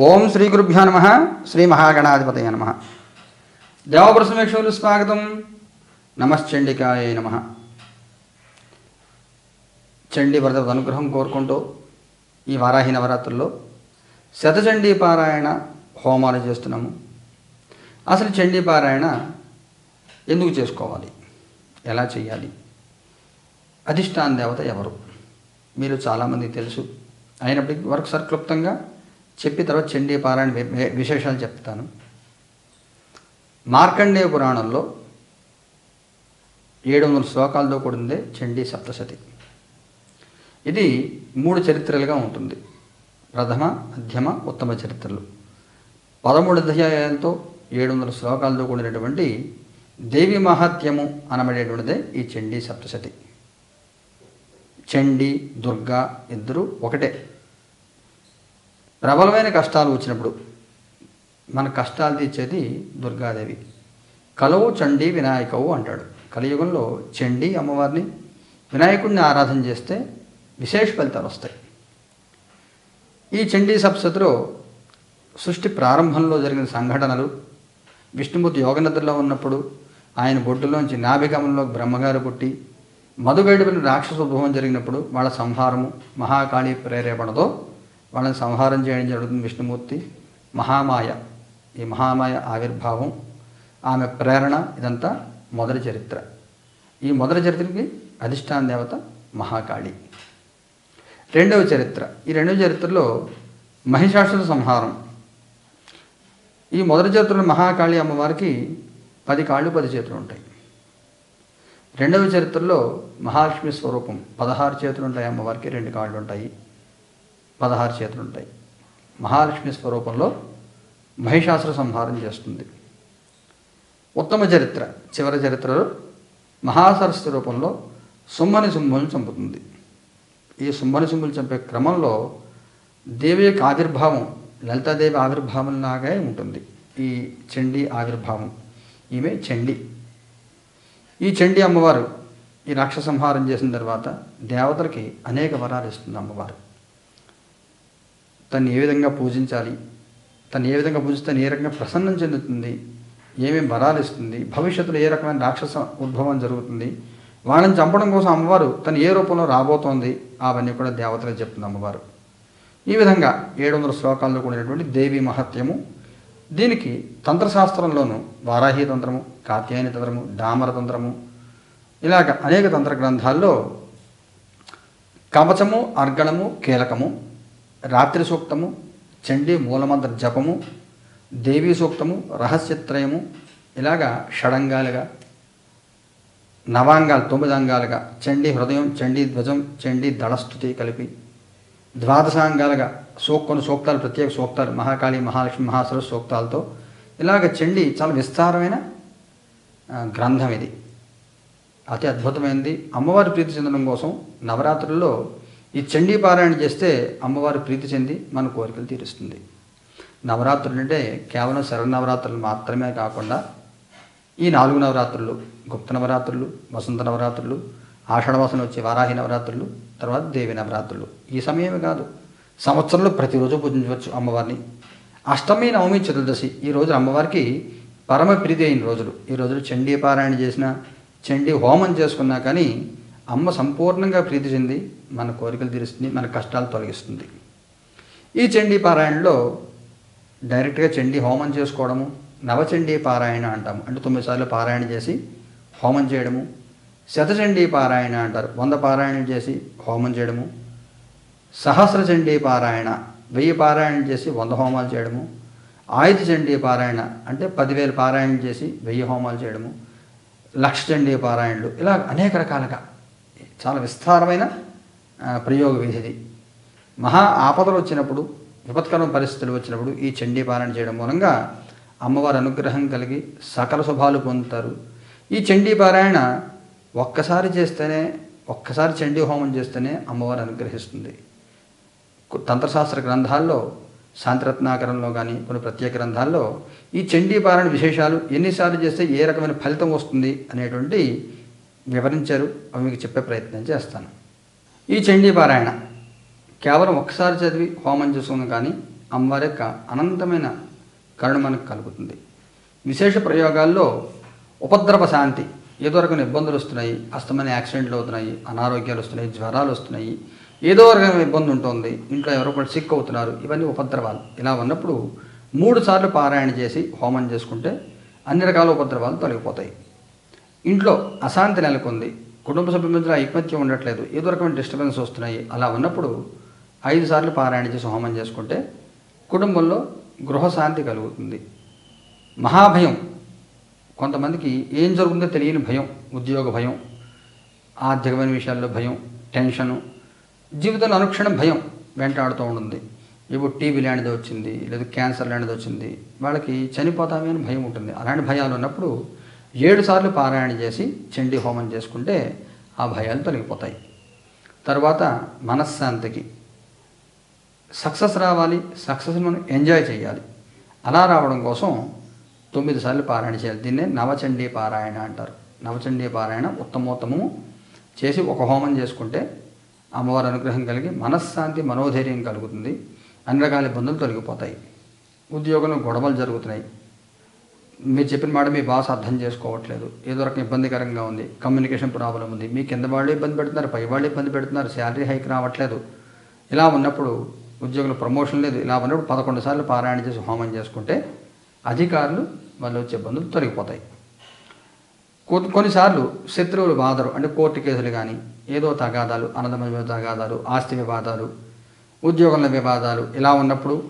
ఓం శ్రీ గురుభ్యో నమ శ్రీ మహాగణాధిపతయ నమ. దేవప్రసమేక్షలు స్వాగతం. నమశ్చండికాయ నమ. చండీ వ్రత అనుగ్రహం కోరుకుంటూ ఈ వారాహి నవరాత్రుల్లో శతచండీ పారాయణ హోమాలు చేస్తున్నాము. అసలు చండీ పారాయణ ఎందుకు చేసుకోవాలి? ఎలా చేయాలి? అధిష్టాన దేవత ఎవరు? మీరు చాలామందికి తెలుసు. అయినప్పటికీ వరకు క్లుప్తంగా చెప్పి తర్వాత చండీ పారాయణ విశేషాలు చెప్తాను. మార్కండేయ పురాణంలో ఏడు వందల శ్లోకాలతో కూడిందే చండీ సప్తశతి. ఇది మూడు చరిత్రలుగా ఉంటుంది. ప్రథమ మధ్యమ ఉత్తమ చరిత్రలు. పదమూడు అధ్యాయాలతో ఏడు వందల శ్లోకాలతో కూడినటువంటి దేవి మహాత్యము అనబడేటువంటిదే ఈ చండీ సప్తశతి. చండీ దుర్గా ఇద్దరు ఒకటే. ప్రబలమైన కష్టాలు వచ్చినప్పుడు మన కష్టాలు తీర్చేది దుర్గాదేవి. కలవు చండీ వినాయకవు అంటాడు. కలియుగంలో చండీ అమ్మవారిని వినాయకుడిని ఆరాధన చేస్తే విశేష ఫలితాలు వస్తాయి. ఈ చండీ సప్సతిలో సృష్టి ప్రారంభంలో జరిగిన సంఘటనలు విష్ణుమూర్తి యోగనిద్రలో ఉన్నప్పుడు ఆయన బొడ్డులోంచి నాభిగమంలో బ్రహ్మగారు పుట్టి మధుగడిపిన రాక్షస ఉద్భవం జరిగినప్పుడు వాళ్ళ సంహారము మహాకాళి ప్రేరేపణతో వాళ్ళని సంహారం చేయడం జరుగుతుంది విష్ణుమూర్తి. మహామాయ. ఈ మహామాయ ఆవిర్భావం ఆమె ప్రేరణ ఇదంతా మొదటి చరిత్ర. ఈ మొదటి చరిత్రకి అధిష్టాన దేవత మహాకాళి. రెండవ చరిత్ర. ఈ రెండవ చరిత్రలో మహిషాసుర సంహారం. ఈ మొదటి చరిత్రలో మహాకాళి అమ్మవారికి పది కాళ్ళు పది చేతులు ఉంటాయి. రెండవ చరిత్రలో మహాలక్ష్మి స్వరూపం పదహారు చేతులు ఉంటాయి అమ్మవారికి రెండు కాళ్ళు ఉంటాయి. పదహారు చేతులు ఉంటాయి. మహాలక్ష్మి స్వరూపంలో మహిషాసుర సంహారం చేస్తుంది. ఉత్తమ చరిత్ర చివరి చరిత్రలో మహాసరస్వతి రూపంలో సుమ్మని సుంభుని చంపుతుంది. ఈ సుమ్మని సుంభులు చంపే క్రమంలో దేవి యొక్క ఆవిర్భావం లలితాదేవి ఆవిర్భావంలాగే ఉంటుంది. ఈ చండీ ఆవిర్భావం ఈమె చండీ. ఈ చండీ అమ్మవారు ఈ రాక్షస సంహారం చేసిన తర్వాత దేవతలకి అనేక వరాలు ఇస్తుంది అమ్మవారు. తను ఏ విధంగా పూజించాలి తను ఏ విధంగా పూజిస్తే తను ఏ రకంగా ప్రసన్నం చెందుతుంది ఏమేమి బలాలు ఇస్తుంది భవిష్యత్తులో ఏ రకమైన రాక్షస ఉద్భవం జరుగుతుంది వాళ్ళని చంపడం కోసం అమ్మవారు తను ఏ రూపంలో రాబోతోంది అవన్నీ కూడా దేవతలే చెప్తుంది అమ్మవారు. ఈ విధంగా ఏడు వందల శ్లోకాల్లో కూడినటువంటి దేవి మహత్యము దీనికి తంత్రశాస్త్రంలోను వారాహి తంత్రము కాత్యాయని తంత్రము డామర తంత్రము ఇలాగ అనేక తంత్ర గ్రంథాల్లో కవచము అర్గణము కీలకము రాత్రి సూక్తము చండీ మూలమంత్ర జపము దేవీ సూక్తము రహస్యత్రయము ఇలాగా షడంగాలుగా నవాంగాలు తొమ్మిది అంగాలుగా చండీ హృదయం చండీ ధ్వజం చండీ దళస్థుతి కలిపి ద్వాదశాంగాలుగా సూక్ కొన్ని సూక్తాలు ప్రత్యేక సూక్తాలు మహాకాళి మహాలక్ష్మి మహాసరస్వతి సూక్తాలతో ఇలాగ చండీ చాలా విస్తారమైన గ్రంథం ఇది. అతి అద్భుతమైనది అమ్మవారి ప్రీతి చెందడం కోసం నవరాత్రుల్లో ఈ చండీ పారాయణ చేస్తే అమ్మవారి ప్రీతి చెంది మన కోరికలు తీరుస్తుంది. నవరాత్రులు అంటే కేవలం శరన్నవరాత్రులు మాత్రమే కాకుండా ఈ నాలుగు నవరాత్రులు గుప్త నవరాత్రులు వసంత నవరాత్రులు ఆషాఢవాసన వచ్చే వారాహి నవరాత్రులు తర్వాత దేవి నవరాత్రులు. ఈ సమయమే కాదు సంవత్సరంలో ప్రతిరోజు పూజించవచ్చు అమ్మవారిని. అష్టమి నవమి చతుర్దశి ఈ రోజు అమ్మవారికి పరమ ప్రీతి అయిన రోజులు. ఈ రోజులు చండీ పారాయణ చేసిన చండీ హోమం చేసుకున్నా కానీ అమ్మ సంపూర్ణంగా ప్రీతి చెంది మన కోరికలు తీరుస్తుంది మన కష్టాలు తొలగిస్తుంది. ఈ చండీ పారాయణలో డైరెక్ట్గా చండీ హోమం చేసుకోవడము నవచండీ పారాయణ అంటాము. అంటే తొమ్మిది సార్లు పారాయణ చేసి హోమం చేయడము శతచండీ పారాయణ అంటారు. వంద పారాయణ చేసి హోమం చేయడము సహస్ర చండీ పారాయణ వెయ్యి పారాయణ చేసి వంద హోమాలు చేయడము ఆయుధ చండీ పారాయణ అంటే పదివేలు పారాయణ చేసి వెయ్యి హోమాలు చేయడము లక్ష చండీ పారాయణలు ఇలా అనేక రకాలుగా చాలా విస్తారమైన ప్రయోగ విధిది మహా ఆపదలు వచ్చినప్పుడు విపత్కరం పరిస్థితులు వచ్చినప్పుడు ఈ చండీ చేయడం మూలంగా అమ్మవారి అనుగ్రహం కలిగి సకల శుభాలు పొందుతారు. ఈ చండీ పారాయణ ఒక్కసారి చేస్తేనే ఒక్కసారి చండీ హోమం చేస్తేనే అమ్మవారు అనుగ్రహిస్తుంది. తంత్రశాస్త్ర గ్రంథాల్లో శాంతిరత్నాకరంలో కానీ కొన్ని ప్రత్యేక గ్రంథాల్లో ఈ చండీ పారాయణ విశేషాలు ఎన్నిసార్లు చేస్తే ఏ రకమైన ఫలితం వస్తుంది అనేటువంటి వివరించారు. అవి మీకు చెప్పే ప్రయత్నం చేస్తాను. ఈ చండీ పారాయణ కేవలం ఒక్కసారి చదివి హోమం చేసుకుని కానీ అమ్మవారి యొక్క అనంతమైన కరుణ మనకు కలుగుతుంది. విశేష ప్రయోగాల్లో ఉపద్రవ శాంతి ఏదో రకమైన ఇబ్బందులు వస్తున్నాయి అస్తమైన యాక్సిడెంట్లు అవుతున్నాయి అనారోగ్యాలు వస్తున్నాయి జ్వరాలు వస్తున్నాయి ఏదో రకమైన ఇబ్బంది ఉంటుంది ఇంట్లో ఎవరో ఒకరు సిక్ అవుతున్నారు ఇవన్నీ ఉపద్రవాలు. ఇలా ఉన్నప్పుడు మూడు సార్లు పారాయణ చేసి హోమం చేసుకుంటే అన్ని రకాల ఉపద్రవాలు తొలగిపోతాయి. ఇంట్లో అశాంతి నెలకొంది. కుటుంబ సభ్యుల మధ్య ఐకమత్యం ఉండట్లేదు. ఏదో రకమైన డిస్టర్బెన్స్ వస్తున్నాయి. అలా ఉన్నప్పుడు ఐదు సార్లు పారాయణ చేసి హోమం చేసుకుంటే కుటుంబంలో గృహశాంతి కలుగుతుంది. మహాభయం. కొంతమందికి ఏం జరుగుతుందో తెలియని భయం ఉద్యోగ భయం ఆర్థికమైన విషయాల్లో భయం టెన్షను జీవితంలో అనుక్షణం భయం వెంటాడుతూ ఉంటుంది. ఇప్పుడు టీబీ లాంటిది వచ్చింది లేదా క్యాన్సర్ లాంటిది వచ్చింది వాళ్ళకి చనిపోతామే అని భయం ఉంటుంది. అలాంటి భయాలు ఉన్నప్పుడు ఏడు సార్లు పారాయణ చేసి చండీ హోమం చేసుకుంటే ఆ భయాలు తొలగిపోతాయి. తర్వాత మనశ్శాంతికి. సక్సెస్ రావాలి సక్సెస్ మనం ఎంజాయ్ చేయాలి. అలా రావడం కోసం తొమ్మిది సార్లు పారాయణ చేయాలి. దీన్నే నవచండీ పారాయణ అంటారు. నవచండీ పారాయణ ఉత్తమోత్తమము చేసి ఒక హోమం చేసుకుంటే అమ్మవారి అనుగ్రహం కలిగి మనశ్శాంతి మనోధైర్యం కలుగుతుంది. అన్ని రకాల ఇబ్బందులు తొలగిపోతాయి. ఉద్యోగంలో గొడవలు జరుగుతున్నాయి. మీరు చెప్పిన మాట మీ బాస్ అర్థం చేసుకోవట్లేదు. ఏదో రకం ఇబ్బందికరంగా ఉంది. కమ్యూనికేషన్ ప్రాబ్లం ఉంది. మీ కింద వాళ్ళు ఇబ్బంది పెడుతున్నారు. పై వాళ్ళు ఇబ్బంది పెడుతున్నారు. శాలరీ హైక్ రావట్లేదు. ఇలా ఉన్నప్పుడు ఉద్యోగులు ప్రమోషన్ లేదు. ఇలా ఉన్నప్పుడు పదకొండు సార్లు పారాయణ చేసి హోమం చేసుకుంటే అధికారులు వాళ్ళు వచ్చే ఇబ్బందులు తొలగిపోతాయి. కొన్నిసార్లు శత్రువులు బాధరు అంటే కోర్టు కేసులు కానీ ఏదో తగాదాలు అనంతమైన తగాదాలు ఆస్తి వివాదాలు ఉద్యోగంలో వివాదాలు ఇలా ఉన్నప్పుడు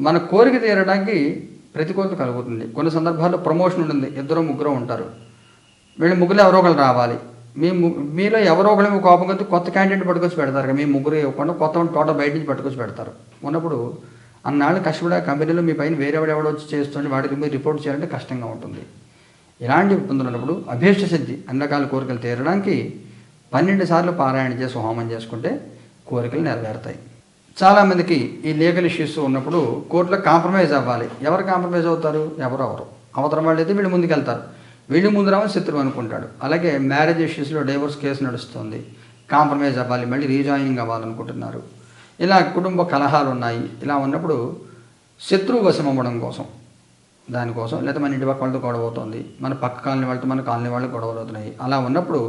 మన కోరిక తీరడానికి ప్రతికూలత కలుగుతుంది. కొన్ని సందర్భాల్లో ప్రమోషన్ ఉంటుంది. ఇద్దరు ముగ్గురు ఉంటారు. వీళ్ళు ముగ్గురు ఎవరో ఒకరు రావాలి. మీ మీలో ఎవరో ఒకరు మీ కోపం కొద్ది కొత్త క్యాండిడేట్ పట్టుకొచ్చి పెడతారు మీ ముగ్గురు ఇవ్వకుండా కొత్త టోటల్ బయట నుంచి పట్టుకొచ్చి పెడతారు. ఉన్నప్పుడు అన్నాళ్ళు కష్టపడే కంపెనీలో మీ పైన వేరే ఎవడో వచ్చి చేస్తుంటే వాడికి మీరు రిపోర్ట్ చేయాలంటే కష్టంగా ఉంటుంది. ఇలాంటి ఇబ్బందులు ఉన్నప్పుడు అభీష్ట సిద్ధి అన్ని రకాల కోరికలు తీరడానికి పన్నెండు సార్లు పారాయణ చేసి హోమం చేసుకుంటే కోరికలు నెరవేరుతాయి. చాలామందికి ఈ లీగల్ ఇష్యూస్ ఉన్నప్పుడు కోర్టులో కాంప్రమైజ్ అవ్వాలి. ఎవరు కాంప్రమైజ్ అవుతారు? ఎవరెవరు అవతరం వాళ్ళు అయితే వీళ్ళు ముందుకెళ్తారు. వీళ్ళు ముందు రావని శత్రువు అనుకుంటాడు. అలాగే మ్యారేజ్ ఇష్యూస్లో డైవోర్స్ కేసు నడుస్తుంది. కాంప్రమైజ్ అవ్వాలి. మళ్ళీ రీజాయినింగ్ అవ్వాలనుకుంటున్నారు. ఇలా కుటుంబ కలహాలు ఉన్నాయి ఇలా ఉన్నప్పుడు శత్రువు వశం అవ్వడం కోసం దానికోసం లేదా మన ఇంటి పక్క వాళ్ళతో గొడవ అవుతుంది. మన పక్క కాలనీ వాళ్ళతో మన కాలనీ వాళ్ళు గొడవలు అవుతున్నాయి. అలా ఉన్నప్పుడు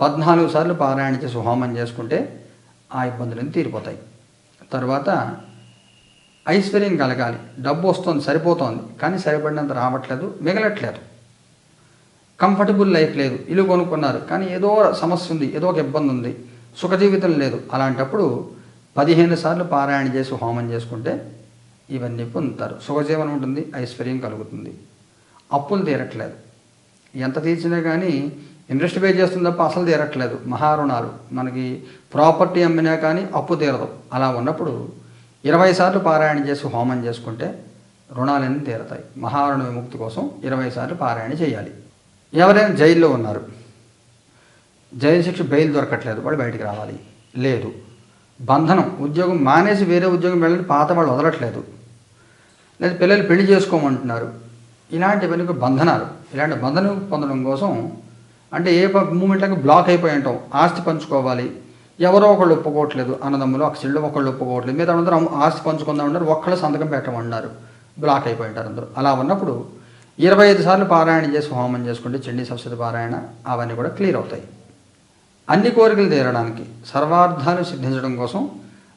పద్నాలుగు సార్లు పారాయణ చేసి హోమం చేసుకుంటే ఆ ఇబ్బందులన్నీ తీరిపోతాయి. తర్వాత ఐశ్వర్యం కలగాలి. డబ్బు వస్తుంది సరిపోతోంది. కానీ సరిపడినంత రావట్లేదు మిగలట్లేదు. కంఫర్టబుల్ లైఫ్ లేదు. ఇల్లు కొనుక్కున్నారు. కానీ ఏదో సమస్య ఉంది ఏదో ఒక ఇబ్బంది ఉంది. సుఖ జీవితం లేదు. అలాంటప్పుడు పదిహేను సార్లు పారాయణ చేసి హోమం చేసుకుంటే ఇవన్నీ పొందుతారు. సుఖజీవనం ఉంటుంది ఐశ్వర్యం కలుగుతుంది. అప్పులు తీరట్లేదు. ఎంత తీర్చినా కానీ ఇంట్రెస్ట్ పే చేస్తుంది తప్ప అసలు తీరట్లేదు. మహారుణాలు. మనకి ప్రాపర్టీ అమ్మినా కానీ అప్పు తీరదు. అలా ఉన్నప్పుడు ఇరవై సార్లు పారాయణ చేసి హోమం చేసుకుంటే రుణాలన్నీ తీరతాయి. మహారుణ విముక్తి కోసం ఇరవై సార్లు పారాయణ చేయాలి. ఎవరైనా జైల్లో ఉన్నారు. జైలు శిక్ష బెయిల్ దొరకట్లేదు. వాళ్ళు బయటికి రావాలి. లేదు. బంధనం ఉద్యోగం మానేసి వేరే ఉద్యోగం వెళ్ళని పాత వాళ్ళు వదలట్లేదు. లేదా పిల్లలు పెళ్ళి చేసుకోమంటున్నారు. ఇలాంటివన్నీ బంధనాలు. ఇలాంటి బంధనం పొందడం కోసం అంటే ఏ మూమెంట్లకు బ్లాక్ అయిపోయి ఉంటాం. ఆస్తి పంచుకోవాలి. ఎవరో ఒకళ్ళు ఒప్పుకోవట్లేదు అన్నదమ్ములు ఒక చెల్లు ఒకళ్ళు ఒప్పుకోవట్లేదు. మీద అందరూ ఆస్తి పంచుకుందాం అన్నారు. ఒక్కళ్ళు సంతకం పెట్టమన్నారు. బ్లాక్ అయిపోయి ఉంటారు అందరూ. అలా ఉన్నప్పుడు ఇరవై ఐదు సార్లు పారాయణ చేసి హోమం చేసుకుంటే చండీ సరస్వతి పారాయణ అవన్నీ కూడా క్లియర్ అవుతాయి. అన్ని కోరికలు తీరడానికి సర్వార్థాలు సిద్ధించడం కోసం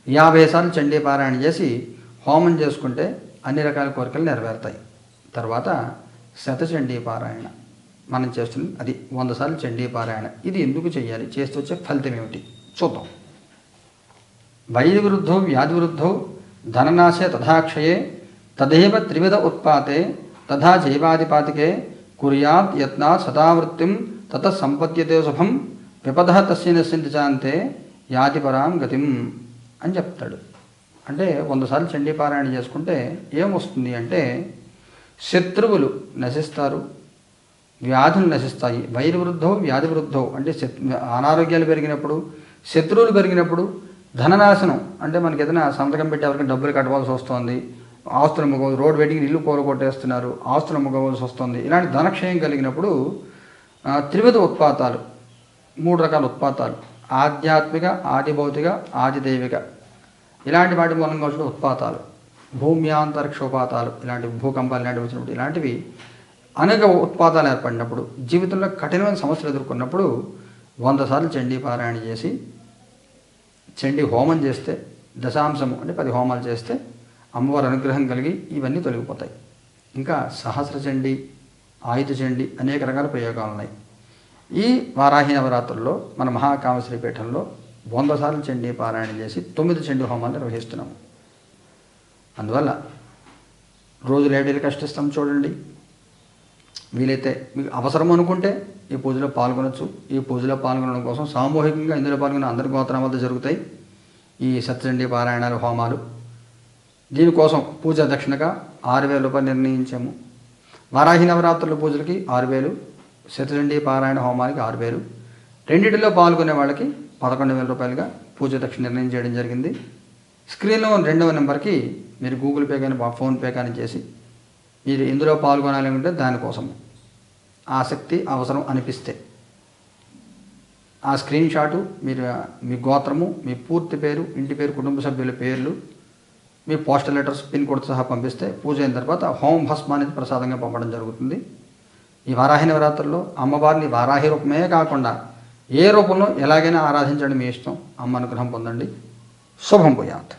యాభై సార్లు చండీ పారాయణ చేసి హోమం చేసుకుంటే అన్ని రకాల కోరికలు నెరవేరుతాయి. తర్వాత శతచండీ పారాయణ. మనం చేస్తుంది అది వంద సార్లు చండీ పారాయణ. ఇది ఎందుకు చేయాలి? చేస్తూ వచ్చే ఫలితం ఏమిటి? చూద్దాం. వైద్య వ్యాధివృద్ధో వ్యాధి విరుద్ధౌ ధననాశే తథాక్షయే తదేవ త్రివిధ ఉత్పాతే తథా జైవాదిపాతికే కుర్యాత్ యత్నాత్ సదావృత్తిం తత సంపద్యతే శుభం విపద తస్య నశ్యంతి చాంతే యాతి పరాం గతిం అని చెప్తాడు. అంటే వంద సార్లు చండీ పారాయణ చేసుకుంటే ఏమొస్తుంది అంటే శత్రువులు నశిస్తారు. వ్యాధులు నశిస్తాయి. వైరువృద్ధో వ్యాధి వృద్ధో అంటే అనారోగ్యాలు పెరిగినప్పుడు శత్రువులు పెరిగినప్పుడు ధననాశనం అంటే మనకి ఏదైనా సంతకం పెట్టి ఎవరికి డబ్బులు కట్టవలసి వస్తుంది ఆస్తులు అమ్ముకోవాలి రోడ్ వెయిటింగ్ ఇల్లు కోరగొట్టేస్తున్నారు ఆస్తులు అమ్ముకోవాల్సి వస్తుంది. ఇలాంటి ధనక్షయం కలిగినప్పుడు త్రివిధ ఉత్పాతాలు మూడు రకాల ఉత్పాతాలు. ఆధ్యాత్మిక ఆదిభౌతిక ఆదిదైవిక. ఆది ఇలాంటి వాటి మూలంగా వచ్చిన ఉత్పాతాలు. భూమ్యాంతరిక్షోపాతాలు ఇలాంటి భూకంపాలు ఇలాంటివి వచ్చినప్పుడు ఇలాంటివి అనేక ఉత్పాదాలు ఏర్పడినప్పుడు జీవితంలో కఠినమైన సమస్యలు ఎదుర్కొన్నప్పుడు వంద సార్లు చండీ పారాయణ చేసి చండీ హోమం చేస్తే దశాంశము అంటే పది హోమాలు చేస్తే అమ్మవారి అనుగ్రహం కలిగి ఇవన్నీ తొలగిపోతాయి. ఇంకా సహస్ర చండీ ఆయుధ చండీ అనేక రకాల ప్రయోగాలు ఉన్నాయి. ఈ వారాహి నవరాత్రుల్లో మన మహాకామశ్రీ పీఠంలో వంద సార్లు చండీ పారాయణ చేసి తొమ్మిది చండీ హోమాలు నిర్వహిస్తున్నాము. అందువల్ల రోజు లేడీలు కష్టిస్తాం చూడండి. వీలైతే మీకు అవసరం అనుకుంటే ఈ పూజలో పాల్గొనొచ్చు. ఈ పూజలో పాల్గొనడం కోసం సామూహికంగా ఇందులో పాల్గొన్న అందరి గోత్రం వద్ద జరుగుతాయి ఈ సత్యచండీ పారాయణాలు హోమాలు. దీనికోసం పూజ దక్షిణగా ఆరు వేల రూపాయలు నిర్ణయించాము. వారాహి నవరాత్రుల పూజలకి ఆరు వేలు శతచండీ పారాయణ హోమానికి ఆరు వేలు. రెండింటిలో పాల్గొనే వాళ్ళకి పదకొండు వేల రూపాయలుగా పూజ దక్షిణ నిర్ణయం చేయడం జరిగింది. స్క్రీన్లో రెండవ నెంబర్కి మీరు గూగుల్ పే కానీ ఫోన్పే కానీ చేసి మీరు ఇందులో పాల్గొనాలి అంటే దానికోసం ఆసక్తి అవసరం అనిపిస్తే. ఆ స్క్రీన్ షాటు మీరు మీ గోత్రము మీ పూర్తి పేరు ఇంటి పేరు కుటుంబ సభ్యుల పేర్లు మీ పోస్టల్ లెటర్స్ పిన్ కోడ్ సహా పంపిస్తే పూజ అయిన తర్వాత హోమ్ భస్మ అనేది ప్రసాదంగా పంపడం జరుగుతుంది. ఈ వారాహి నవరాత్రుల్లో అమ్మవారిని వారాహి రూపమే కాకుండా ఏ రూపంలో ఎలాగైనా ఆరాధించడం మీ ఇష్టం. అమ్మ అనుగ్రహం పొందండి. శుభం పోయాత్